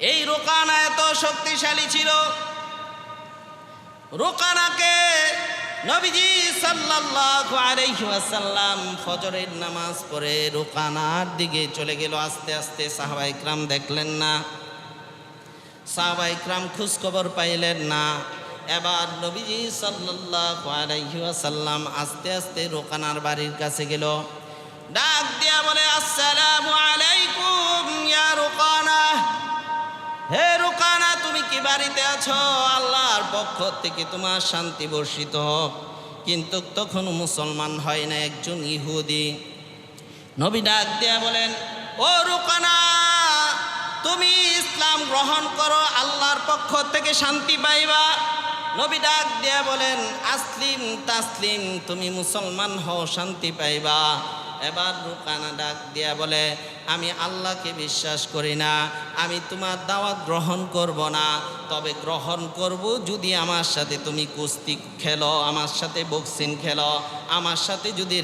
এই রোকানা এত শক্তিশালী ছিল। রোকানাকে নবীজি সাল্লাল্লাহু আলাইহি ওয়াসাল্লাম ফজরের নামাজ পড়ে রোকানার দিকে চলে গেল। আস্তে আস্তে সাহাবা ইকরাম দেখলেন না। সাহাবা ইকরাম খোঁজ খবর পাইলেন না। এবার নবীজি সাল্লাল্লাহু আলাইহি ওয়াসাল্লাম আস্তে আস্তে রোকানার বাড়ির কাছে গেল। ডাক দিয়া বলে, আসসালামু আলাইকুম ইয়া রোকানা। হে রুকানা, তুমি কি বাড়িতে আছো? আল্লাহর পক্ষ থেকে তোমার শান্তি বর্ষিত। হোক কিন্তু তখন মুসলমান হয় না একজন ইহুদি। নবী ডাক দিয়া বলেন, ও রুকানা, তুমি ইসলাম গ্রহণ করো, আল্লাহর পক্ষ থেকে শান্তি পাইবা? নবী ডাক দিয়া বলেন, আসলিম তাসলিম, তুমি মুসলমান হও, শান্তি পাইবা। এবার রুকানা ডাক দিয়া বলে আমি আল্লাহকে বিশ্বাস করি না, আমি তোমার দাওয়াত গ্রহণ করব না। তবে গ্রহণ করব যদি আমার সাথে তুমি কুস্তি খেলো, আমার সাথে বক্সিং খেলো, আমার সাথে যদি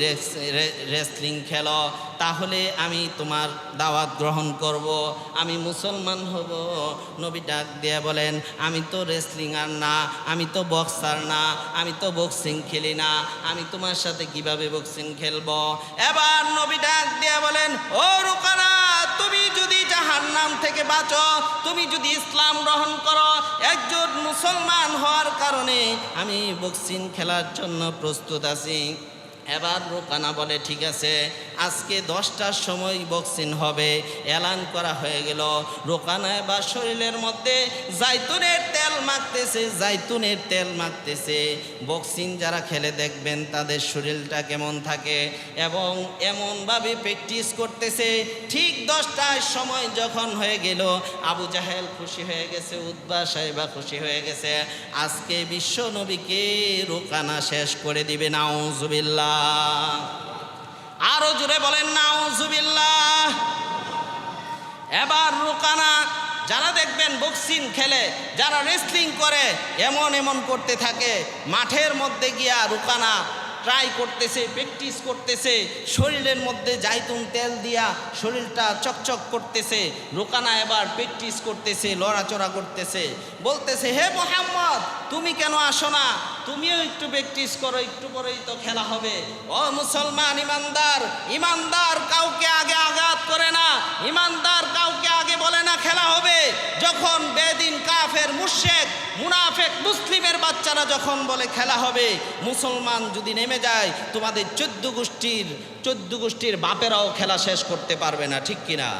রেসলিং খেলো, তাহলে আমি তোমার দাওয়াত গ্রহণ করব। আমি মুসলমান হব। নবী ডাক দিয়া বলেন, আমি তো রেসলিংয়ার না, আমি তো বক্সার না, আমি তো বক্সিং খেলি না, আমি তোমার সাথে কীভাবে বক্সিং খেলব? এবার নবী ডাক দিয়া বলেন, ও রুকানা তুমি যদি জাহান নাম থেকে বাঁচো, তুমি যদি ইসলাম গ্রহণ করো, একজন মুসলমান হওয়ার কারণে আমি বক্সিং খেলার জন্য প্রস্তুত আছি। এবার রোকানা বলে, ঠিক আছে আজকে দশটার সময় বক্সিং হবে। এলান করা হয়ে গেল। রোকানায় বা শরীরের মধ্যে জাইতুনের তেল মাখতেছে, জাইতুনের তেল মাখতেছে। বক্সিং যারা খেলে দেখবেন, তাদের শরীরটা কেমন থাকে এবং এমনভাবে প্র্যাকটিস করতেছে। ঠিক দশটার সময় যখন হয়ে গেল, আবু জাহেল খুশি হয়ে গেছে উদ্বা সাহেবা খুশি হয়ে গেছে। আজকে বিশ্ব নবীকে রোকানা শেষ করে দিবে, নাউজুবিল্লাহ। আরও জুড়ে বলেন, নাউজুবিল্লাহ। এবার রোকানা, যারা দেখবেন বক্সিং খেলে, যারা রেসলিং করে, এমন এমন করতে থাকে। মাঠের মধ্যে গিয়া রুকানা ট্রাই করতেছে, প্র্যাকটিস করতেছে, শরীরের মধ্যে জাইতুন তেল দিয়া শরীরটা চকচক করতেছে। রোকানা এবার প্র্যাকটিস করতেছে, লড়াচড়া করতেছে। বলতেছে, হে মোহাম্মদ, তুমি কেন আসো না? তুমিও একটু প্র্যাকটিস করো, একটু পরেই তো খেলা হবে। ও মুসলমান ইমানদার ইমানদার কাউকে আগে আঘাত করে না, ইমানদার কাউকে আগে বলে না খেলা হবে। যখন বেদিন কাফের মুশেক মুনাফেক মুসলিমের বাচ্চারা যখন বলে খেলা হবে, মুসলমান যদি নেমে যায়, তোমাদের চোদ্দ গোষ্ঠীর চোদ্দ গোষ্ঠীর বাপেরাও খেলা শেষ করতে পারবে না, ঠিক কিনা?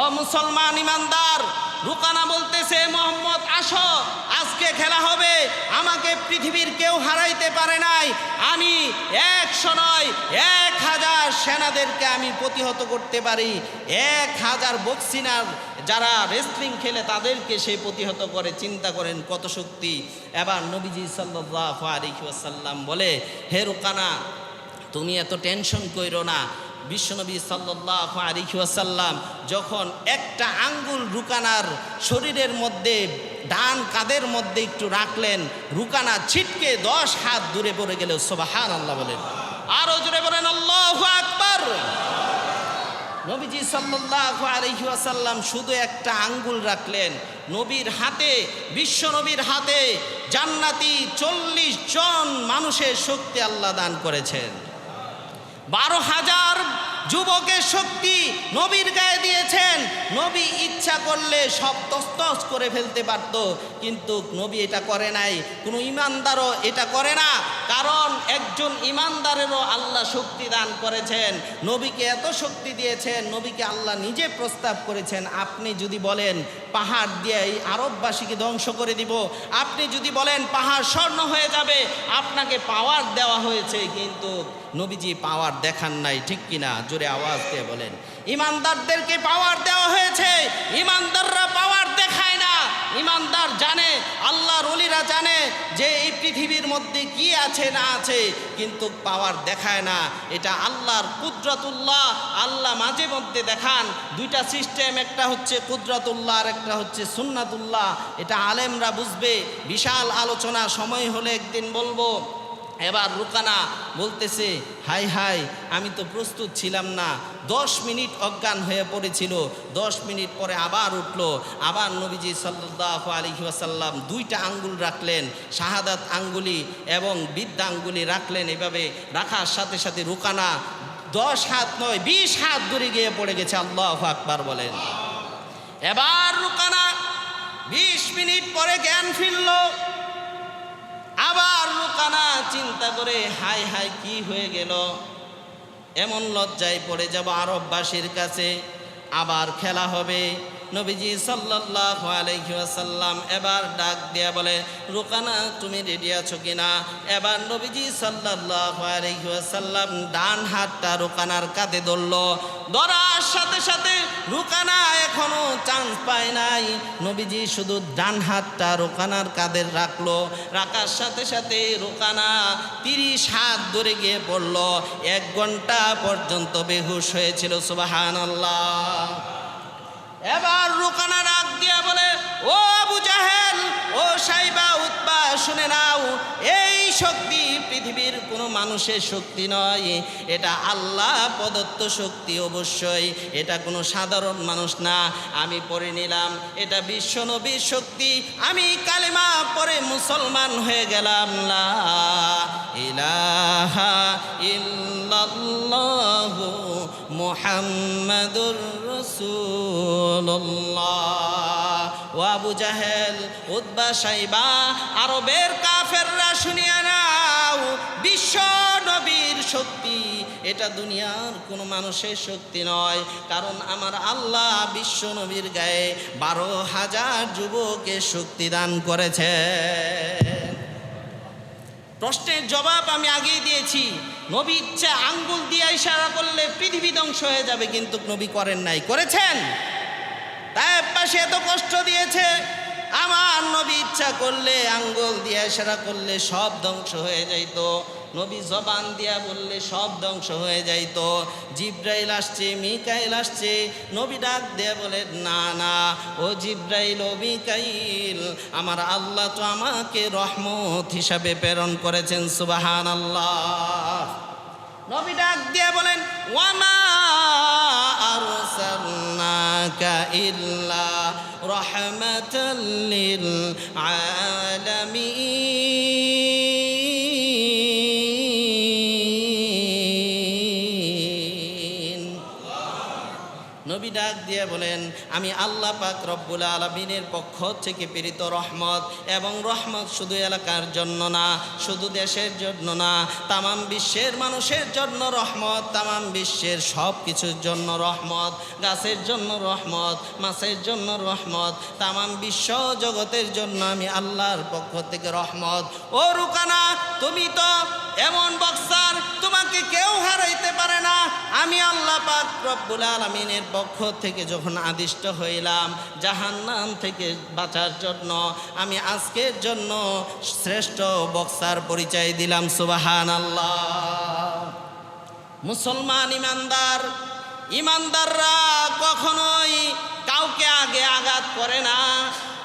ও মুসলমান ইমানদার রুকানা বলতেছে, মোহাম্মদ, আসো, আজকে খেলা হবে। আমাকে পৃথিবীর কেউ হারাইতে পারে নাই। আমি একশো নয়, এক হাজার সেনাদেরকে আমি প্রতিহত করতে পারি। এক হাজার বক্সিনার যারা রেসলিং খেলে তাদেরকে সে প্রতিহত করে। চিন্তা করেন কত শক্তি। এবার নবীজি সাল্লাহ আলিহাসাল্লাম বলে, হে রুকানা, তুমি এত টেনশন কইরো না। বিশ্বনবী সাল্লাহ আলিহাসাল্লাম যখন একটা আঙ্গুল রুকানার শরীরের মধ্যে, ডান কাদের মধ্যে একটু রাখলেন, রুকানা ছিটকে দশ হাত দূরে পড়ে গেল সোবাহান আল্লাহ বলেন। আরও জোরে বলেন, আল্লাহ আকবর! নবীজি সাল্লাহ আলহিহাসাল্লাম শুধু একটা আঙ্গুল রাখলেন, নবীর হাতে বিশ্ব নবীর হাতে জান্নাতি চল্লিশ জন মানুষের শক্তি আল্লাহ দান করেছেন। বারো হাজার যুবকের শক্তি নবীর গায়ে দিয়েছেন। নবী ইচ্ছা করলে সব তস্তস করে ফেলতে পারত, কিন্তু নবী এটা করে নাই। কোনো ইমানদারও এটা করে না, কারণ একজন ইমানদারেরও আল্লাহ শক্তি দান করেছেন। নবীকে এত শক্তি দিয়েছেন, নবীকে আল্লাহ নিজে প্রস্তাব করেছেন। আপনি যদি বলেন পাহাড় দিয়ে এই আরববাসীকে ধ্বংস করে দিব। আপনি যদি বলেন পাহাড় স্বর্ণ হয়ে যাবে, আপনাকে পাওয়ার দেওয়া হয়েছে, কিন্তু নবীজি পাওয়ার দেখান নাই, ঠিক কিনা? জোরে আওয়াজ দিয়ে বলেন। ইমানদারদেরকে পাওয়ার দেওয়া হয়েছে, ইমানদাররা পাওয়ার দেখায় না। ইমানদার জানে আল্লাহর অলিরা জানে যে এই পৃথিবীর মধ্যে কি আছে, না আছে, কিন্তু পাওয়ার দেখায় না। এটা আল্লাহর কুদরতুল্লাহ। আল্লাহ মাঝে মধ্যে দেখান। দুইটা সিস্টেম, একটা হচ্ছে কুদরতুল্লাহ আর একটা হচ্ছে সুন্নাতুল্লাহ। এটা আলেমরা বুঝবে। বিশাল আলোচনা, সময় হলে একদিন বলব। এবার রুকানা বলতেছে, হাই হাই, আমি তো প্রস্তুত ছিলাম না। দশ মিনিট অজ্ঞান হয়ে পড়েছিল। দশ মিনিট পরে আবার উঠল। আবার নবীজি সাল্লাহ আলহি আসাল্লাম দুইটা আঙ্গুল রাখলেন, শাহাদাত আঙ্গুলি এবং বিদ্যা আঙ্গুলি রাখলেন এভাবে রাখার সাথে সাথে রুকানা দশ হাত নয়, বিশ হাত দূরে গিয়ে পড়ে গেছে। আল্লাহ আকবার বলেন। এবার রুকানা বিশ মিনিট পরে জ্ঞান ফিরল। আবার রুকানা চিন্তা করে হাই হাই কি হয়ে গেল? এমন লজ্জায় পড়ে যাব আরববাসীর কাছে। আবার খেলা হবে। নবীজি সাল্লাহ আলহিহাসাল্লাম এবার ডাক দিয়া বলে, রুকানা, তুমি রেডি আছো কিনা? এবার নবীজি সাল্লাহ আলহিহাসাল্লাম ডান হাতটা রুকানার কাঁধে ধরল। ধরার সাথে সাথে রুকানা এখনও চান্স পায় নাই। নবীজি শুধু ডান হাতটা রোকানার কাঁধে রাখল। রাখার সাথে সাথে রোকানা তিরিশ হাত ধরে গিয়ে পড়ল এক ঘণ্টা পর্যন্ত বেহুশ হয়েছিল সুবাহান আল্লাহ এবার রুকানা ডাক দিয়া বলে, ও আবু জাহেল, ও সাইবা উৎপা শুনে নাও, এই শক্তি পৃথিবীর কোনো মানুষের শক্তি নয়। এটা আল্লাহ প্রদত্ত শক্তি অবশ্যই। এটা কোনো সাধারণ মানুষ না। আমি পড়ে নিলাম, এটা বিশ্ব নবীর শক্তি। আমি কালিমা পরে মুসলমান হয়ে গেলাম। লা ইলাহা ইল্লাল্লাহু মুহাম্মাদুর রাসূলুল্লাহ। ও আবু জাহেল উদ্বা সাইবা, আরবের কাফেররা শুনিয়া নাও, বিশ্ব নবীর শক্তি। এটা দুনিয়ার কোনো মানুষের শক্তি নয়, কারণ আমার আল্লাহ বিশ্ব নবীর গায়ে বারো হাজার যুবকের শক্তি দান করেছে। প্রশ্নের জবাব আমি আগেই দিয়েছি। নবী ইচ্ছা আঙ্গুল দিয়ে ইশারা করলে পৃথিবী ধ্বংস হয়ে যাবে, কিন্তু নবী করেন নাই। করেছেন? তাই এত কষ্ট দিয়েছে। আমার নবী ইচ্ছা করলে, আঙ্গুল দিয়ে ইশারা করলে সব ধ্বংস হয়ে যাইত। নবী জবান দিয়া বললে সব ধ্বংস হয়ে যাইত। জিব্রাইল আসছে, মিকাইল আসছে। নবী ডাক দিয়ে বলে, না না, ও জিব্রাইল, ও মিকাইল, আমার আল্লাহ তো আমাকে রহমত হিসাবে প্রেরণ করেছেন সুবাহান আল্লাহ নবী ডাক দিয়ে বলেন, ওয়ামা আরসালনাকা ইল্লা রাহমাতাল লিল আলামিন। নবী ডাক দিয়ে বলেন, আমি আল্লাহ পাক রব্বুল আলমিনের পক্ষ থেকে প্রেরিত রহমত এবং রহমত শুধু এলাকার জন্য না, শুধু দেশের জন্য না, তামাম বিশ্বের মানুষের জন্য রহমত, তামাম বিশ্বের সব কিছুর জন্য রহমত, গাছের জন্য রহমত, মাছের জন্য রহমত, তামাম বিশ্ব জগতের জন্য আমি আল্লাহর পক্ষ থেকে রহমত। ও রুকানা, তুমি তো এমন বক্সার তোমাকে কেউ হারাইতে পারে না। আমি আল্লাহ পাক রব্বুল আলমিনের পক্ষ থেকে যখন আদিষ্ট হইলাম, জাহান্নাম থেকে বাঁচার জন্য, আমি আজকের জন্য শ্রেষ্ঠ বক্সার পরিচয় দিলাম সুবাহান আল্লাহ মুসলমান ইমানদার, ইমানদাররা কখনোই কাউকে আগে আঘাত করে না।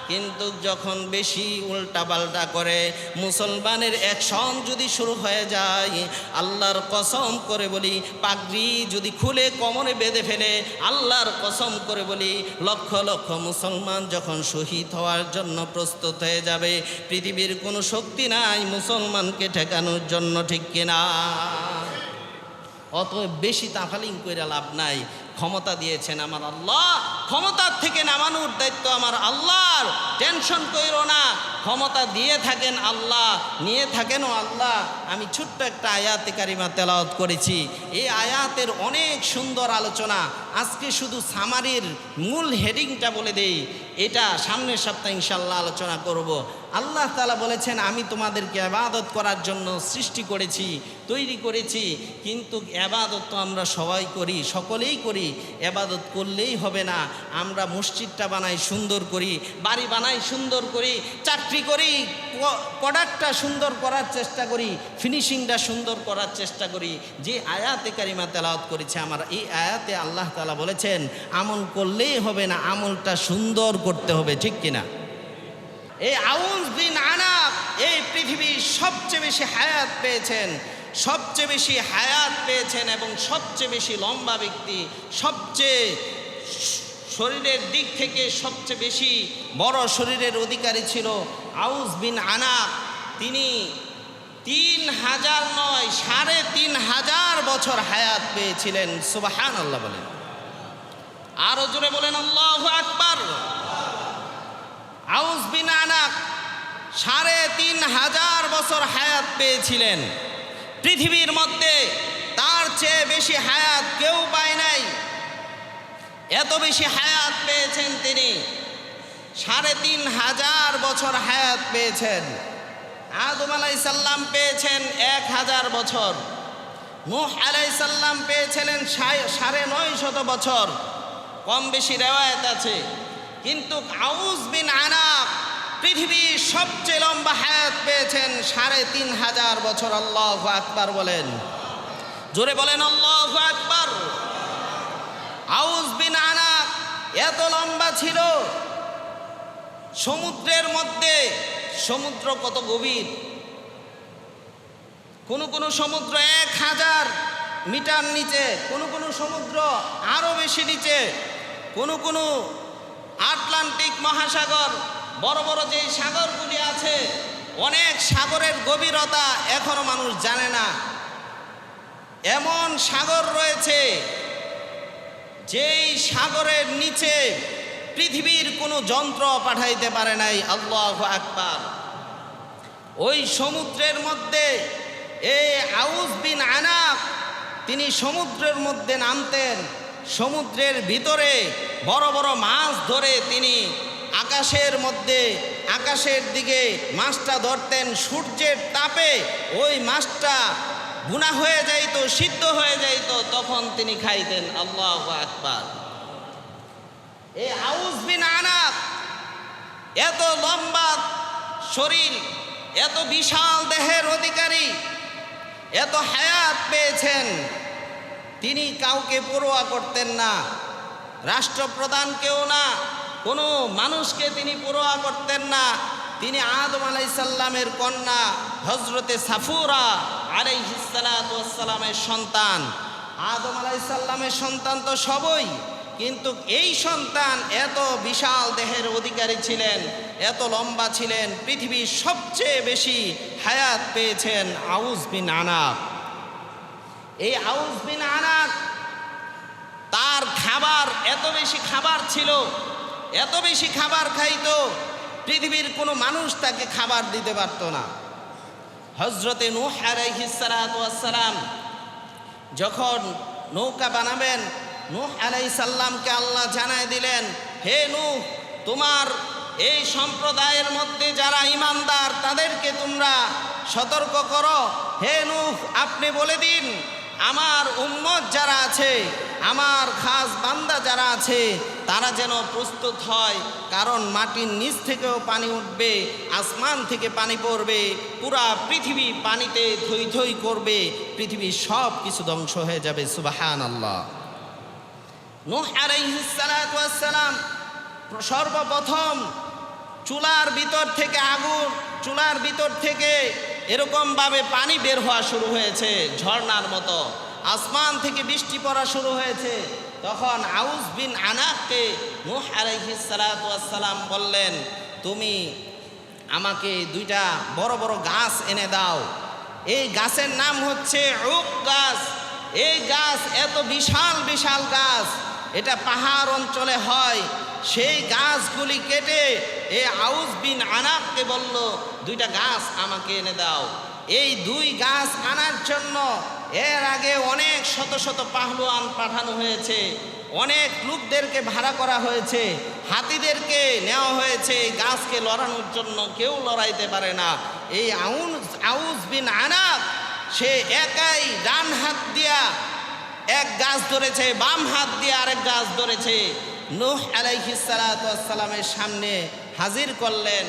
কিন্তু যখন বেশি উল্টাপাল্টা করে মুসলমানের অ্যাকশন যদি শুরু হয়ে যায়, আল্লাহর কসম করে বলি, পাগড়ি যদি খুলে কমরে বেঁধে ফেলে, আল্লাহর কসম করে বলি, লক্ষ লক্ষ মুসলমান যখন শহীদ হওয়ার জন্য প্রস্তুত হয়ে যাবে, পৃথিবীর কোনো শক্তি নাই মুসলমানকে ঠেকানোর জন্য ঠিক কিনা? অত বেশি তাফালিং করে লাভ নাই। ক্ষমতা দিয়েছেন আমার আল্লাহ। ক্ষমতার থেকে নামানোর দায়িত্ব আমার আল্লাহর। টেনশন কইর না, ক্ষমতা দিয়ে থাকেন আল্লাহ, নিয়ে থাকেনও আল্লাহ। আমি ছোট্ট একটা আয়াতে কারিমা তেলাওয়াত করেছি। এই আয়াতের অনেক সুন্দর আলোচনা আজকে শুধু সামারির মূল হেডিংটা বলে দেই, এটা সামনের সপ্তাহে ইনশাল্লাহ আলোচনা করব। আল্লাহ তালা বলেছেন, আমি তোমাদেরকে আবাদত করার জন্য সৃষ্টি করেছি, তৈরি করেছি, কিন্তু আবাদত তো আমরা সবাই করি, সকলেই করি। এবাদত করলেই হবে না। আমরা মসজিদটা বানাই সুন্দর করি, বাড়ি বানাই সুন্দর করি, চাকরি করি প্রোডাক্টটা সুন্দর করার চেষ্টা করি, ফিনিশিংটা সুন্দর করার চেষ্টা করি। যে আয়াতে কারিমা তেলাওয়াত করেছে, আমার এই আয়াতে আল্লাহ তালা বলেছেন, আমল করলেই হবে না, আমলটা সুন্দর করতে হবে, ঠিক কিনা? এই আউন্স বিন আনাব এই পৃথিবীর সবচেয়ে বেশি হায়াত পেয়েছেন, সবচেয়ে বেশি হায়াত পেয়েছেন এবং সবচেয়ে বেশি লম্বা ব্যক্তি, সবচেয়ে শরীরের দিক থেকে সবচেয়ে বেশি বড় শরীরের অধিকারী ছিল আউস বিন আনা তিনি তিন হাজার নয়, সাড়ে তিন হাজার বছর হায়াত পেয়েছিলেন সুবাহান আল্লাহ বলেন। আরও জোরে বলেন, আল্লাহ আকবার। আউস বিন আনাক, সাড়ে তিন হাজার বছর হায়াত পেয়েছিলেন। পৃথিবীর মধ্যে তার চেয়ে বেশি হায়াত কেউ পায় নাই। এত বেশি হায়াত পেয়েছেন তিনি। সাড়ে তিন হাজার বছর হায়াত পেয়েছেন। আদম আলাইসাল্লাম পেয়েছেন এক হাজার বছর। নূহ আলাইসাল্লাম পেয়েছিলেন সাড়ে নয় শত বছর। কম বেশি রেওয়ায়ত আছে। কিন্তু আউস বিন আনাক পৃথিবীর সবচেয়ে লম্বা হায়াত পেয়েছেন সাড়ে তিন হাজার বছর। আল্লাহ আকবার বলেন। জোরে বলেন, আল্লাহ আকবার। আউস বিন আনাক এত লম্বা ছিল, সমুদ্রের মধ্যে সমুদ্র কত গভীর? কোনো কোনো সমুদ্র এক হাজার মিটার নিচে, কোনো কোনো সমুদ্র আরও বেশি নিচে। কোনো কোনো আটলান্টিক মহাসাগর, বড় বড় যে সাগরগুলি আছে, অনেক সাগরের গভীরতা এখনও মানুষ জানে না। এমন সাগর রয়েছে, যেই সাগরের নিচে পৃথিবীর কোনো যন্ত্র পাঠাইতে পারে নাই, আল্লাহ আকবার। ওই সমুদ্রের মধ্যে এই আউস বিন আনাক তিনি সমুদ্রের মধ্যে নামতেন। সমুদ্রের ভিতরে বড় বড় মাছ ধরে তিনি আকাশের মধ্যে, আকাশের দিকে মাছটা ধরতেন। সূর্যের তাপে ওই মাছটা গুণা হয়ে যাইত, সিদ্ধ হয়ে যাইত, তখন তিনি খাইতেন। আল্লাহ আকবার। এই আউস বিন আনাক এত লম্বা শরীর, এত বিশাল দেহের অধিকারী, এত হায়াত পেয়েছেন। তিনি কাউকে পড়োয়া করতেন না। রাষ্ট্রপ্রধানকেও না, কোনো মানুষকে তিনি পড়োয়া করতেন না। তিনি আদম আলাইসাল্লামের কন্যা হজরতে সাফুরা আলাইহিসালামের সন্তান। আদম আলাইসাল্লামের সন্তান তো সবই, কিন্তু এই সন্তান এত বিশাল দেহের অধিকারী ছিলেন, এত লম্বা ছিলেন, পৃথিবীর সবচেয়ে বেশি হায়াত পেয়েছেন আউস বিন আনাক এই আউস বিন আনাক তার খাবার এত বেশি খাবার ছিল, এত বেশি খাবার খাইতো, পৃথিবীর কোনো মানুষ তাকে খাবার দিতে পারতো না। হজরতে নূহ আলাইহিসালাম যখন নৌকা বানাবেন, নূহ আলাইসাল্লামকে আল্লাহ জানায় দিলেন, হে নূহ, তোমার এই সম্প্রদায়ের মধ্যে যারা ইমানদার, তাদেরকে তোমরা সতর্ক করো। হে নূহ, আপনি বলে দিন আমার উম্মত যারা আছে, আমার খাস বান্দা যারা আছে, তারা যেন প্রস্তুত হয়, কারণ মাটির নিচ থেকেও পানি উঠবে, আসমান থেকে পানি পড়বে, পুরা পৃথিবী পানিতে থই থই করবে, পৃথিবীর সব কিছু ধ্বংস হয়ে যাবে সুবাহান আল্লাহ নূহ সর্বপ্রথম চুলার ভিতর থেকে আগুন, চুলার ভিতর থেকে এরকমভাবে পানি বের হওয়া শুরু হয়েছে ঝর্নার মতো। আসমান থেকে বৃষ্টি পড়া শুরু হয়েছে। তখন আউস বিন আনাককে নূহ আলাইহিসসালাম বললেন, তুমি আমাকে দুইটা বড় বড় গাছ এনে দাও। এই গাছের নাম হচ্ছে উক গাছ। এই গাছ এত বিশাল বিশাল গাছ। এটা পাহাড় অঞ্চলে হয়। সেই গাছগুলি কেটে এ আউস বিন আনাককে বলল, দুইটা গাছ আমাকে এনে দাও। এই দুই গাছ আনার জন্য এর আগে অনেক শত শত পাহলোয়ান পাঠানো হয়েছে। অনেক লোকদেরকে ভাড়া করা হয়েছে। হাতিদেরকে নেওয়া হয়েছে। এই গাছকে লড়ানোর জন্য কেউ লড়াইতে পারে না। এই আউন আউস বিন আনাক, সে একাই ডান হাত দিয়া এক গাছ ধরেছে, বাম হাত দিয়ে আরেক গাছ ধরেছে। নূহ আলাইহিসালামের সামনে হাজির করলেন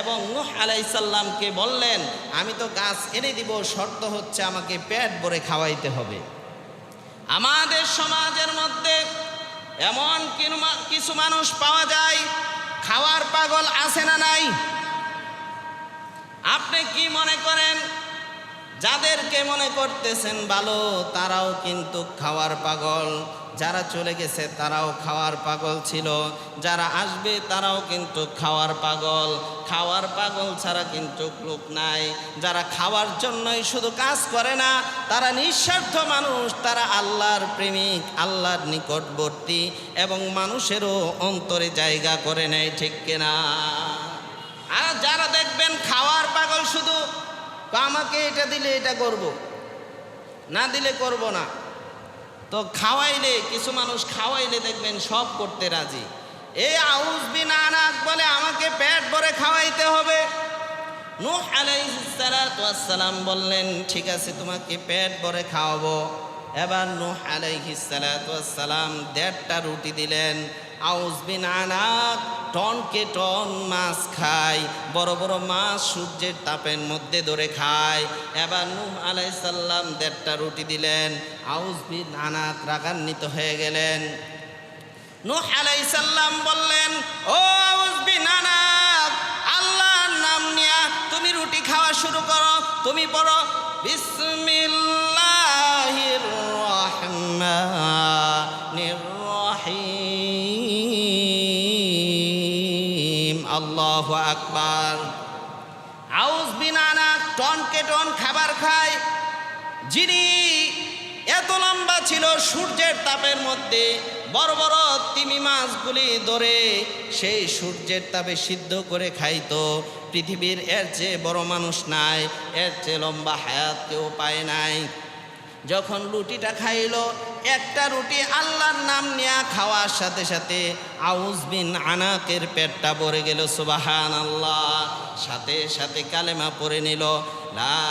এবং নূহ আলাইসাল্লামকে বললেন, আমি তো গাছ এনে দিব, শর্ত হচ্ছে আমাকে পেট ভরে খাওয়াইতে হবে। আমাদের সমাজের মধ্যে এমন কিছু মানুষ পাওয়া যায়, খাওয়ার পাগল আছে না নাই? আপনি কি মনে করেন, যাদেরকে মনে করতেছেন ভালো, তারাও কিন্তু খাওয়ার পাগল? যারা চলে গেছে তারাও খাওয়ার পাগল ছিল। যারা আসবে তারাও কিন্তু খাওয়ার পাগল। খাওয়ার পাগল ছাড়া কিন্তু লোক নাই। যারা খাওয়ার জন্যই শুধু কাজ করে না, তারা নিঃস্বার্থ মানুষ, তারা আল্লাহর প্রেমিক, আল্লাহর নিকটবর্তী এবং মানুষেরও অন্তরে জায়গা করে নেয়, ঠিক কিনা? আর যারা দেখবেন খাওয়ার পাগল শুধু, "তো আমাকে এটা দিলে এটা করব, না দিলে করব না। তো খাওয়াইলে, কিছু মানুষ খাওয়াইলে দেখবেন সব করতে রাজি। এই আউস বিন আনাক বলে আমাকে পেট ভরে খাওয়াইতে হবে। নূহ আলাইহিসসালাম বললেন, ঠিক আছে, তোমাকে পেট ভরে খাওয়াবো। এবার নূহ আলাইহিসসালাম দেড়টা রুটি দিলেন। আউস বিন আনাক টনকে টন মাছ খায় বড় বড় মাছ সূর্যের তাপের মধ্যে ধরে খায় এবার নূহ আলাইসাল্লাম দেড়টা রুটি দিলেন আউস বিন আনাক রাগান্বিত হয়ে গেলেন। নূহ আলাইসাল্লাম বললেন, ও আউজ বিন আনাক আল্লাহর নাম নিয়া তুমি রুটি খাওয়া শুরু করো, তুমি পড়ো বিসমিল্লাহির রহমানির আকবার। আউজ বিন আনাক টনকে টন খাবার খায়। যিনি এত লম্বা ছিল সূর্যের তাপের মধ্যে বড় বড় তিমি মাছগুলি ধরে সেই সূর্যের তাপে সিদ্ধ করে খাইতো। পৃথিবীর এর চেয়ে বড় মানুষ নাই, এর চেয়ে লম্বা হায়াত কেউ পায় নাই। যখন লুটিটা খাইলো একটা রুটি আল্লাহর নাম নিয়ে খাওয়ার সাথে সাথে আউজ বিন আনাকের পেটটা ভরে গেল সুবাহান আল্লাহ সাথে সাথে কালেমা পরে নিল, লা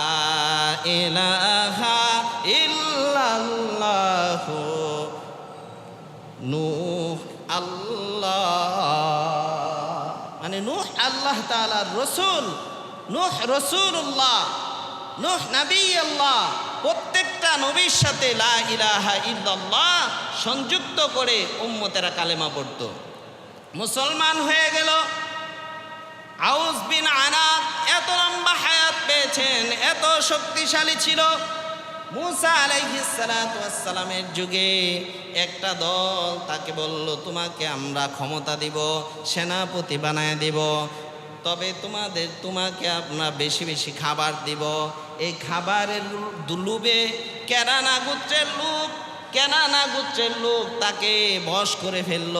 ইলাহা ইল্লাল্লাহু নূহ আল্লাহ। মানে নূহ আল্লাহ তাআলার রসুল, নূহ রসুল্লাহ নূহ নবী আল্লাহ। প্রত্যেকটা নবীর সাথে লা ইলাহা ইল্লাল্লাহ সংযুক্ত করে উম্মতেরা কালেমা পড়তো। মুসলমান হয়ে গেল। আউস বিন আনাক এত লম্বা হায়াত পেয়েছেন, এত শক্তিশালী ছিল। মুসা আলাইহিসালামের যুগে একটা দল তাকে বলল, তোমাকে আমরা ক্ষমতা দিব, সেনাপতি বানায় দিব, তবে তোমাদের, তোমাকে আমরা বেশি বেশি খাবার দিব। এই খাবারের দুলুবে কেরানা গোত্রের লোক কেনানা গুচ্ছের লোক তাকে বশ করে ফেলল।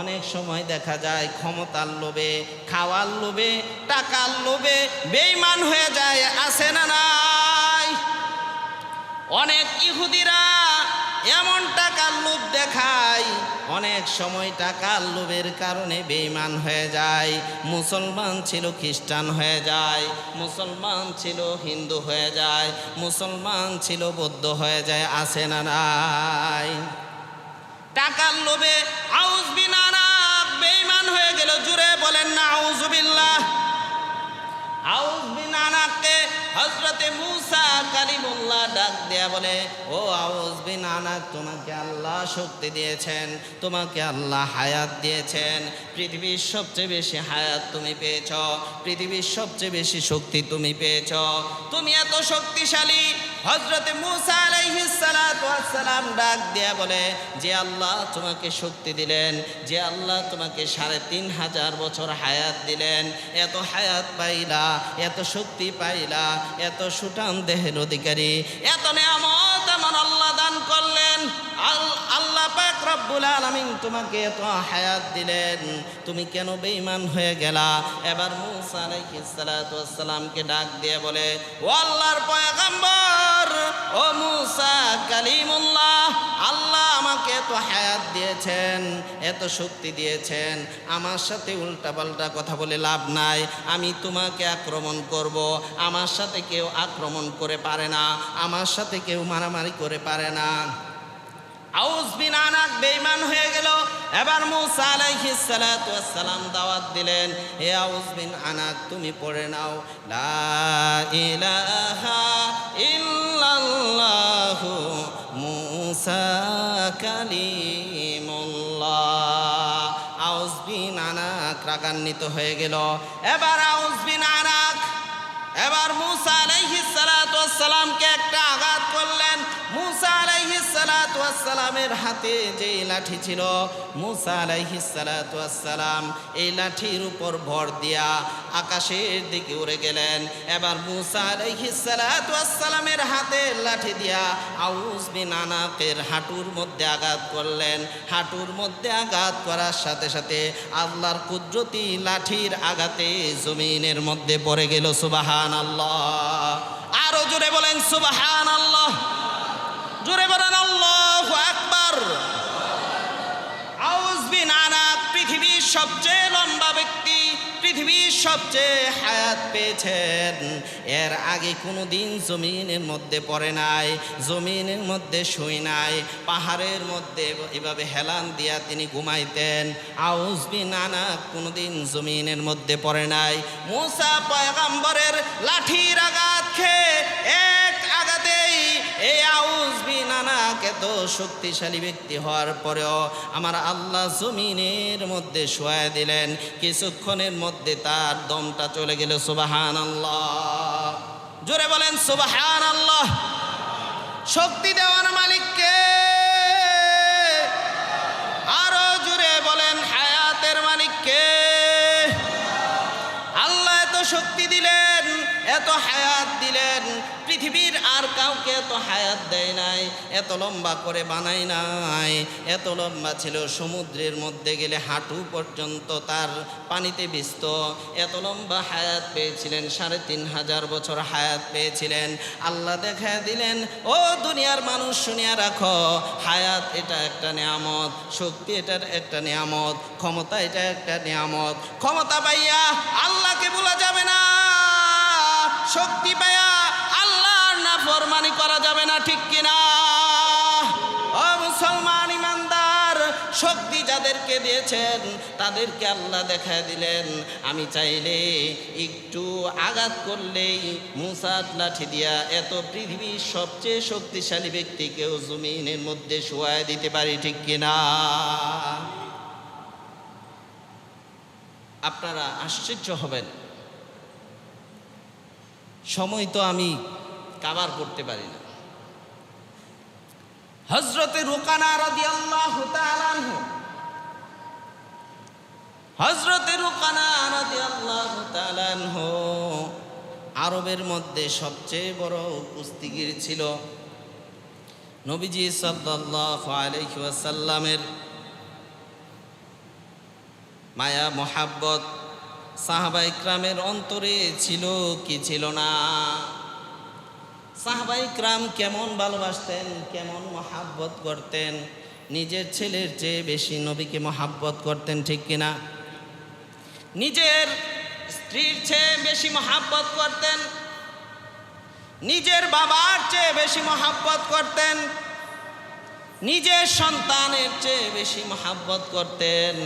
অনেক সময় দেখা যায় ক্ষমতার লোভে, খাওয়ার লোভে, টাকার লোভে বেইমান হয়ে যায় আসে না নাই? অনেক ইহুদিরা এমন টাকার লোভ দেখায়, অনেক সময় টাকার লোভের কারণে বেইমান হয়ে যায়, মুসলমান ছিল খ্রিস্টান হয়ে যায়, মুসলমান ছিল হিন্দু হয়ে যায়, মুসলমান ছিল বৌদ্ধ হয়ে যায় আসে না নাই? টাকার লোভে আউজ বিনানা বেইমান হয়ে গেল, জুড়ে বলেন না আউজুবিল্লাহ আউজ বিনানাকে হজরতে মুসা কালিমুল্লাহ ডাক দেয়া বলে, ও আউজ বিন আনাক তোমাকে আল্লাহ শক্তি দিয়েছেন, তোমাকে আল্লাহ হায়াত দিয়েছেন পৃথিবীর সবচেয়ে বেশি হায়াত তুমি পেয়েছ, পৃথিবীর সবচেয়ে বেশি শক্তি তুমি পেয়েছ। তুমি এত শক্তিশালী হজরতে মুসা আলাইহিসালাম ডাক দেয়া বলে, যে আল্লাহ তোমাকে শক্তি দিলেন, যে আল্লাহ তোমাকে সাড়ে তিন হাজার বছর হায়াত দিলেন, এত হায়াত পাইলা, এত শক্তি পাইলা, এত সুটাম দেহের অধিকারী, এত নিয়ামত এমন আল্লাহ দান করলেন, আল- আল্লাহ পাক আলামিন তোমাকে এত হায়াত দিলেন। তুমি কেন বেঈমান হয়ে গেলা? এবার মুসা ডাক দিয়ে বলে আমাকে এত হায়াত দিয়েছেন, এত শক্তি দিয়েছেন। আমার সাথে উল্টাপাল্টা কথা বলে লাভ নাই। আমি তোমাকে আক্রমণ করব। আমার সাথে কেউ আক্রমণ করে পারে না। আমার সাথে কেউ মারামারি করে পারে না। আউস বিন আনাক বেঈমান হয়ে গেল। এবার মুসা আলাইহিস সালাতু সালাম দাওয়াত দিলেন হে আউস বিন আনাক তুমি পড়ে নাও। লা ইলাহা ইল্লাল্লাহু মুসা কালিমুল্লাহ। আউস বিন আনাক রাগান্বিত হয়ে গেল। এবার আউস বিন আনাক এবার মুসা আলাইহিস সালামকে একটা আঘাত সালামের হাতে যে লাঠি ছিল, মুসা আলাইহিস সালাম এই লাঠির উপর ভর দিয়া আকাশের দিকে উড়ে গেলেন। এবার মুসা আলাইহিস সালামের হাতে লাঠি দিয়া আউস বিন আনাকের হাঁটুর মধ্যে আঘাত করলেন। হাঁটুর মধ্যে আঘাত করার সাথে সাথে আল্লাহর কুদরতি লাঠির আঘাতে জমিনের মধ্যে পড়ে গেল সুবাহান আল্লাহ আরও জোরে বলেন সুবাহান আল্লাহ জোরে বলেন, আল্লাহ আকবার। আউস বিন আনাক পৃথিবীর সবচেয়ে লম্বা ব্যক্তি, পৃথিবীর সবচেয়ে হায়াত পেয়েছেন। এর আগে কোনো দিন জমিনের মধ্যে পড়ে নাই, জমিনের মধ্যে শুই নাই, পাহাড়ের মধ্যে এভাবে হেলান দিয়া তিনি ঘুমাইতেন। আউস বিন আনাক কোনো দিন জমিনের মধ্যে পড়ে নাই। মুসা পয়গাম্বরের লাঠির আঘাত খেয়ে এক আঘাতেই এই আউজ বি নানাকে তো শক্তিশালী ব্যক্তি হওয়ার পরেও আমার আল্লাহ জমিনের মধ্যে শোয়া দিলেন, কিছুক্ষণের মধ্যে তার দমটা চলে গেল সুবাহান আল্লাহ জোরে বলেন সুবাহান আল্লাহ শক্তি দেওয়ার মালিককে এত হায়াত দিলেন, পৃথিবীর আর কাউকে এত হায়াত দেয় নাই, এত লম্বা করে বানাই নাই, এত লম্বা ছিল সমুদ্রের মধ্যে গেলে হাঁটু পর্যন্ত তার পানিতে বিস্ত এত লম্বা হায়াত পেয়েছিলেন, সাড়ে তিন হাজার বছর হায়াত পেয়েছিলেন। আল্লাহ দেখা দিলেন, ও দুনিয়ার মানুষ শুনিয়া রাখো, হায়াত এটা একটা নিয়ামত, শক্তি এটার একটা নিয়ামত, ক্ষমতা এটা একটা নিয়ামত, ক্ষমতা পাইয়া আল্লাহকে বলা যাবে না। শক্তি পাইয়া আল্লাহর না ফরমানি করা যাবে না, ঠিক কিনা? ও মুসলমান ইমানদার, শক্তি যাদেরকে দিয়েছেন, তাদেরকে আল্লাহ দেখা দিলেন। আমি চাইলে একটু আঘাত করলেই মুসাদ লাঠি দিয়া এত পৃথিবীর সবচেয়ে শক্তিশালী ব্যক্তিকেও জমিনের মধ্যে শোয়ায় দিতে পারি, ঠিক কিনা? আপনারা আশ্চর্য হবেন। সময় তো আমি কাবার করতে পারি না। হজরতে রুকানা তাআলা আনহু। হজরতে রুকানা তাআলা আনহু আরবের মধ্যে সবচেয়ে বড় কুস্তিগির ছিল নবীজি সাল্লাল্লাহু আলাইহি ওয়াসাল্লামের মায়া, মোহাব্বত সাহাবা ইকরামের অন্তরে ছিল কি ছিল না? সাহাবা ইকরাম কেমন ভালোবাসতেন, কেমন মহাব্বত করতেন? নিজের ছেলের চেয়ে বেশি নবীকে মহাব্বত করতেন ঠিক কিনা? নিজের স্ত্রীর চেয়ে বেশি মহাব্বত করতেন? নিজের বাবার চেয়ে বেশি মহাব্বত করতেন? নিজের সন্তানের চেয়ে বেশি মহাব্বত করতেন?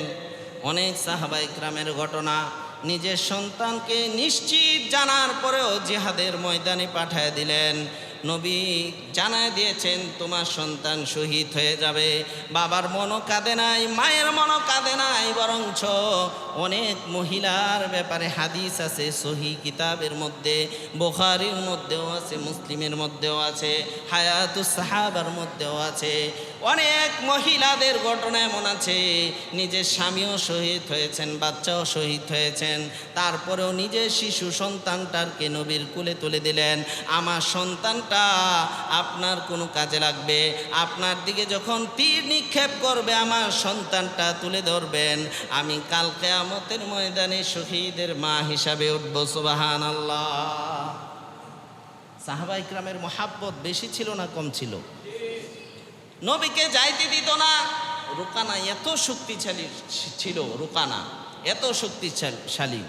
অনেক সাহাবাই গ্রামের ঘটনা। নিজের সন্তানকে নিশ্চিত জানার পরেও জিহাদের ময়দানে পাঠায় দিলেন। নবী জানায় দিয়েছেন, তোমার সন্তান শহীদ হয়ে যাবে। বাবার মনও কাঁদে নাই, মায়ের মনও কাঁদে নাই, বরঞ্চ অনেক মহিলার ব্যাপারে হাদিস আছে, সহি কিতাবের মধ্যে, বোখারির মধ্যেও আছে, মুসলিমের মধ্যেও আছে, হায়াতুস সাহাবার মধ্যেও আছে। অনেক মহিলাদের ঘটনা এমন আছে। নিজের স্বামীও শহীদ হয়েছেন, বাচ্চাও শহীদ হয়েছেন। তারপরেও নিজের শিশু সন্তানটারকে নবীর কুলে তুলে দিলেন। আমার সন্তানটা আপনার কোনো কাজে লাগবে? আপনার দিকে যখন তীর নিক্ষেপ করবে, আমার সন্তানটা তুলে ধরবেন। আমি কাল কেয়ামতের ময়দানে শহীদের মা হিসাবে উঠব সুবাহান আল্লাহ সাহাবা ইকরামের মহাব্বত বেশি ছিল না, কম ছিল? নবীকে যাইতে দিত না। রুকানা এত শক্তিশালী ছিল রুকানা এত শক্তিশালী।